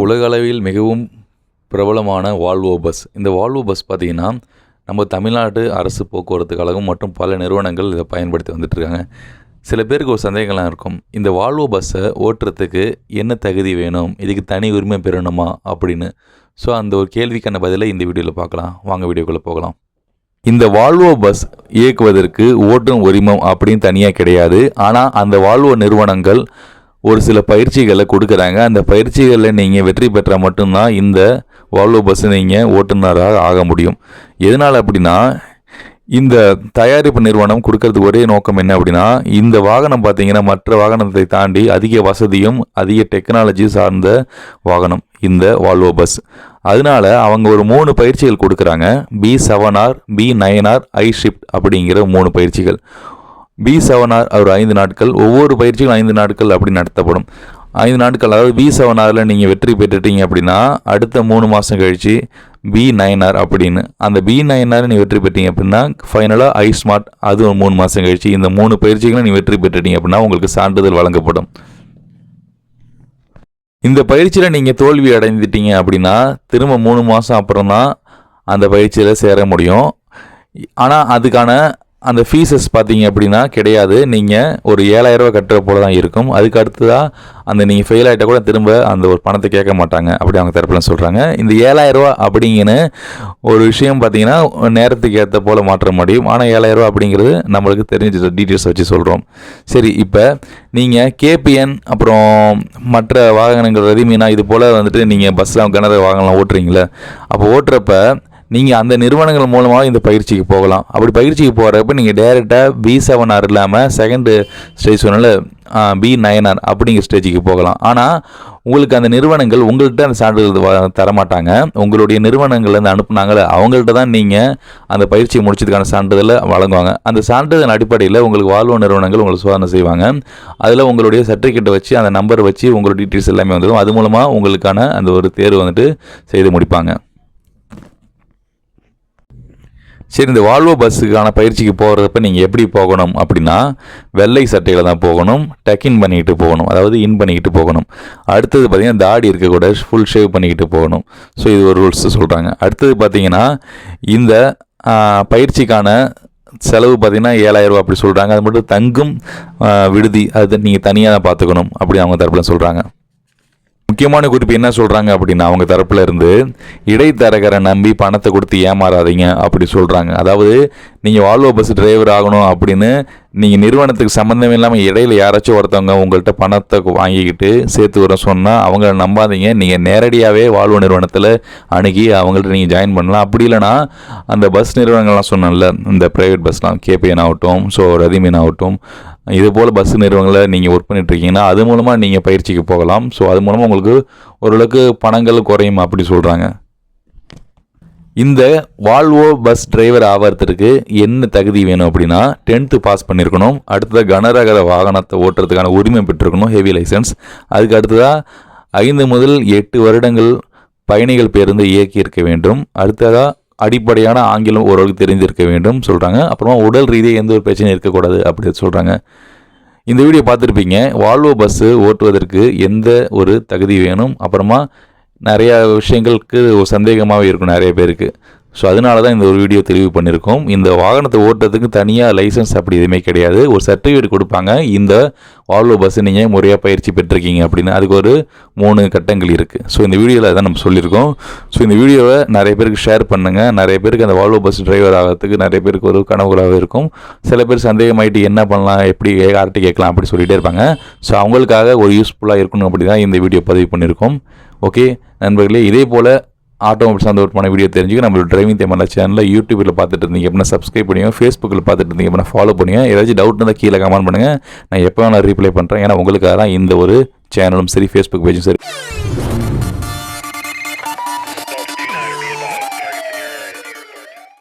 உலகளவில் மிகவும் பிரபலமான வால்வோ பஸ். இந்த வால்வோ பஸ் பார்த்திங்கன்னா நம்ம தமிழ்நாடு அரசு போக்குவரத்து கழகம் மற்றும் பல நிறுவனங்கள் இதை பயன்படுத்தி வந்துட்டுருக்காங்க. சில பேருக்கு ஒரு சந்தேகம்லாம் இருக்கும். இந்த வால்வோ பஸ்ஸை ஓட்டுறதுக்கு என்ன தகுதி வேணும்? இதுக்கு தனி உரிமை பெறணுமா? அப்படின்னு. ஸோ அந்த ஒரு கேள்விக்கான பதிலை இந்த வீடியோவில் பார்க்கலாம். வாங்க வீடியோக்குள்ளே போகலாம். இந்த வால்வோ பஸ் இயக்குவதற்கு ஓட்டும் உரிமம் அப்படின்னு தனியாக கிடையாது. ஆனால் அந்த வால்வோ நிறுவனங்கள் ஒரு சில பயிற்சிகளை கொடுக்குறாங்க. அந்த பயிற்சிகளில் நீங்கள் வெற்றி பெற்றால் மட்டும்தான் இந்த வால்வோ பஸ் நீங்கள் ஓட்டுநராக ஆக முடியும். எதனால் அப்படின்னா இந்த தயாரிப்பு நிறுவனம் கொடுக்கறதுக்கு ஒரே நோக்கம் என்ன அப்படின்னா இந்த வாகனம் பார்த்தீங்கன்னா மற்ற வாகனத்தை தாண்டி அதிக வசதியும் அதிக டெக்னாலஜி சார்ந்த வாகனம் இந்த வால்வோ பஸ் அதனால அவங்க ஒரு மூணு பயிற்சிகள் கொடுக்குறாங்க. P seven R P nine R I shift அப்படிங்கிற மூணு பயிற்சிகள். பி செவன் ஆர் ஒரு ஐந்து நாட்கள் ஒவ்வொரு பயிற்சியும் ஐந்து நாட்கள் அப்படி நடத்தப்படும். ஐந்து நாட்கள் அதாவது பி செவன் ஆரில் நீங்கள் வெற்றி பெற்றுட்டீங்க அப்படின்னா அடுத்த மூணு மாதம் கழித்து பி நைன் ஆர் அப்படின்னு. அந்த பி நைன் ஆர் நீ வெற்றி பெற்றீங்க அப்படின்னா ஃபைனலாக ஐ ஸ்மார்ட் அது ஒரு மூணு மாதம் கழித்து இந்த மூணு பயிற்சிகளும் நீ வெற்றி பெற்றுட்டீங்க அப்படின்னா உங்களுக்கு சான்றிதழ் வழங்கப்படும். இந்த பயிற்சியில் நீங்கள் தோல்வி அடைந்துட்டீங்க அப்படின்னா திரும்ப மூணு மாதம் அப்புறம் தான் அந்த பயிற்சியில் சேர முடியும். ஆனால் அதுக்கான அந்த ஃபீஸஸ் பார்த்தீங்க அப்படின்னா கிடையாது. நீங்கள் ஒரு ஏழாயிரரூவா கட்டுற போல தான் இருக்கும். அதுக்கு அடுத்ததாக அந்த நீங்கள் ஃபெயில் ஆகிட்ட கூட திரும்ப அந்த ஒரு பணத்தை கேட்க மாட்டாங்க. அப்படி அவங்க தரப்பில் சொல்கிறாங்க இந்த ஏழாயிரரூவா அப்படிங்கன்னு ஒரு விஷயம் பார்த்தீங்கன்னா நேரத்துக்கு ஏற்ற போல் மாற்ற முடியும். ஆனால் ஏழாயிரரூவா அப்படிங்கிறது நம்மளுக்கு தெரிஞ்ச டீட்டெயில்ஸ் வச்சு சொல்கிறோம் சரி இப்போ நீங்கள் கேபிஎன் அப்புறம் மற்ற வாகனங்கள் ரதிமீனா இது போல் வந்துட்டு நீங்கள் பஸ்ஸில் கனரக வாகனம் ஓட்டுறீங்களே அப்போ ஓட்டுறப்ப நீங்கள் அந்த நிறுவனங்கள் மூலமாக இந்த பயிற்சிக்கு போகலாம். அப்படி பயிற்சிக்கு போகிறப்ப நீங்கள் டேரெக்டாக பி செவன் ஆர் இல்லாமல் செகண்டு ஸ்டேஜ் சொன்னால பி நைன் ஆர் அப்படிங்கிற ஸ்டேஜுக்கு போகலாம். ஆனால் உங்களுக்கு அந்த நிறுவனங்கள் உங்கள்கிட்ட அந்த சான்றிதழ் தரமாட்டாங்க. உங்களுடைய நிறுவனங்கள் வந்து அனுப்புனாங்களே அவங்கள்ட்ட தான் நீங்கள் அந்த பயிற்சியை முடிச்சதுக்கான சான்றிதழை வழங்குவாங்க. அந்த சான்றிதழ் அடிப்படையில் உங்களுக்கு வாழ்வோ நிறுவனங்கள் உங்களுக்கு சோதனை செய்வாங்க. அதில் உங்களுடைய சர்டிஃபிகேட்டை வச்சு அந்த நம்பர் வச்சு உங்களுடைய டீட்டெயில்ஸ் எல்லாமே வந்துடும். அது மூலமாக உங்களுக்கான அந்த ஒரு தேர்வு வந்துட்டு செய்து முடிப்பாங்க. சரி இந்த வால்வோ பஸ்ஸுக்கான பயிற்சிக்கு போகிறப்ப நீங்கள் எப்படி போகணும் அப்படின்னா வெள்ளை சட்டையில் தான் போகணும் டக்கின் பண்ணிக்கிட்டு போகணும். அதாவது இன் பண்ணிக்கிட்டு போகணும். அடுத்தது பார்த்திங்கன்னா தாடி இருக்கக்கூடாது ஃபுல் ஷேவ் பண்ணிக்கிட்டு போகணும். ஸோ இது ஒரு ரூல்ஸ் சொல்கிறாங்க அடுத்தது பார்த்திங்கன்னா இந்த பயிற்சிக்கான செலவு பார்த்திங்கன்னா ஏழாயிரரூபா அப்படி சொல்கிறாங்க அது மட்டும் தங்கும் விடுதி. அது நீங்கள் தனியாக தான் பார்த்துக்கணும் அப்படி அவங்க தரப்பில் சொல்கிறாங்க முக்கியமான குறிப்பு என்ன சொல்கிறாங்க அப்படின்னா அவங்க தரப்பில் இருந்து இடைத்தரகரை நம்பி பணத்தை கொடுத்து ஏமாறாதீங்க அப்படி சொல்கிறாங்க அதாவது நீங்கள் வால்வோ பஸ் டிரைவர் ஆகணும் அப்படின்னு நீங்கள் நிறுவனத்துக்கு சம்மந்தம் இல்லாமல் இடையில யாராச்சும் ஒருத்தவங்க உங்கள்கிட்ட பணத்தை வாங்கிக்கிட்டு சேர்த்து வர சொன்னால் அவங்கள நம்பாதீங்க. நீங்கள் நேரடியாகவே வாழ்வு நிறுவனத்தில் அணுகி அவங்கள்ட்ட நீங்கள் ஜாயின் பண்ணலாம். அப்படி இல்லைனா அந்த பஸ் நிறுவனங்கள்லாம் சொன்னேன்ல இந்த ப்ரைவேட் பஸ்லாம் கேபிஎன் ஆகட்டும் ஸோ ரதிமீன் ஆகட்டும் இது போல் பஸ் நிறுவனங்களை நீங்கள் ஒர்க் பண்ணிட்டுருக்கீங்கன்னா அது மூலமாக நீங்கள் பயிற்சிக்கு போகலாம். ஸோ அது மூலமாக உங்களுக்கு ஓரளவுக்கு பணங்கள் குறையும் அப்படி சொல்கிறாங்க இந்த வால்வோ பஸ் டிரைவர் ஆகிறதுக்கு என்ன தகுதி வேணும் அப்படின்னா டென்த்து பாஸ் பண்ணியிருக்கணும் அடுத்ததாக கனரக வாகனத்தை ஓட்டுறதுக்கான உரிமை பெற்றிருக்கணும் ஹெவி லைசன்ஸ் அதுக்கு அடுத்ததாக ஐந்து முதல் எட்டு வருடங்கள் பயணிகள் பேருந்து இயக்கி இருக்க வேண்டும். அடுத்ததாக அடிப்படையான ஆங்கிலம் ஓரளவுக்கு தெரிந்திருக்க வேண்டும் சொல்கிறாங்க அப்புறமா உடல் ரீதியாக எந்த ஒரு பிரச்சனையும் இருக்கக்கூடாது அப்படி சொல்கிறாங்க இந்த வீடியோ பார்த்துருப்பீங்க. வால்வோ பஸ்ஸு ஓட்டுவதற்கு எந்த ஒரு தகுதி வேணும்? அப்புறமா நிறையா விஷயங்களுக்கு ஒரு சந்தேகமாகவே இருக்கும் நிறைய பேருக்கு. ஸோ அதனால தான் இந்த ஒரு வீடியோ தெளிவு பண்ணியிருக்கோம் இந்த வாகனத்தை ஓட்டுறதுக்கு தனியாக லைசன்ஸ் அப்படி எதுவுமே கிடையாது. ஒரு சர்டிஃபிகேட் கொடுப்பாங்க. இந்த வால்வோ பஸ்ஸு நீங்கள் முறையாக பயிற்சி பெற்றிருக்கீங்க அப்படின்னு. அதுக்கு ஒரு மூணு கட்டங்கள் இருக்குது ஸோ இந்த வீடியோவில் அதான் நம்ம சொல்லியிருக்கோம். ஸோ இந்த வீடியோவை நிறைய பேருக்கு ஷேர் பண்ணுங்கள் நிறைய பேருக்கு அந்த வால்வோ பஸ் டிரைவர் ஆகிறதுக்கு நிறைய பேருக்கு ஒரு கனவுகளாக இருக்கும். சில பேர் சந்தேகமாயிட்டு என்ன பண்ணலாம் எப்படி யார்கிட்ட கேட்கலாம் அப்படி சொல்லிகிட்டே இருப்பாங்க. ஸோ அவங்களுக்காக ஒரு யூஸ்ஃபுல்லாக இருக்கணும் அப்படி தான் இந்த வீடியோ பதிவு பண்ணியிருக்கோம். ஓகே நண்பர்களே இதே போல் ஆட்டோமொபைல் சந்தோஷமான வீடியோ தெரிஞ்சுக்க நம்மளோட டிரைவிங் தேமான சேனலில் யூடியூப்பில் பார்த்துட்டு இருந்தீங்க அப்படின்னா சப்ஸ்கிரைப் பண்ணுங்க ஃபேஸ்புக்கில் பார்த்துட்டு இருந்தீங்க அப்படின்னா ஃபாலோ பண்ணுங்க ஏதாச்சும் டவுட் இருந்தால் கீழே கமெண்ட் பண்ணுங்கள் நான் எப்போ வேணாலும் ரீப்ளை பண்ணுறேன் ஏன்னா உங்களுக்காக தான் இந்த ஒரு சேனலும் சரி ஃபேஸ்புக் பேஜும் சரி.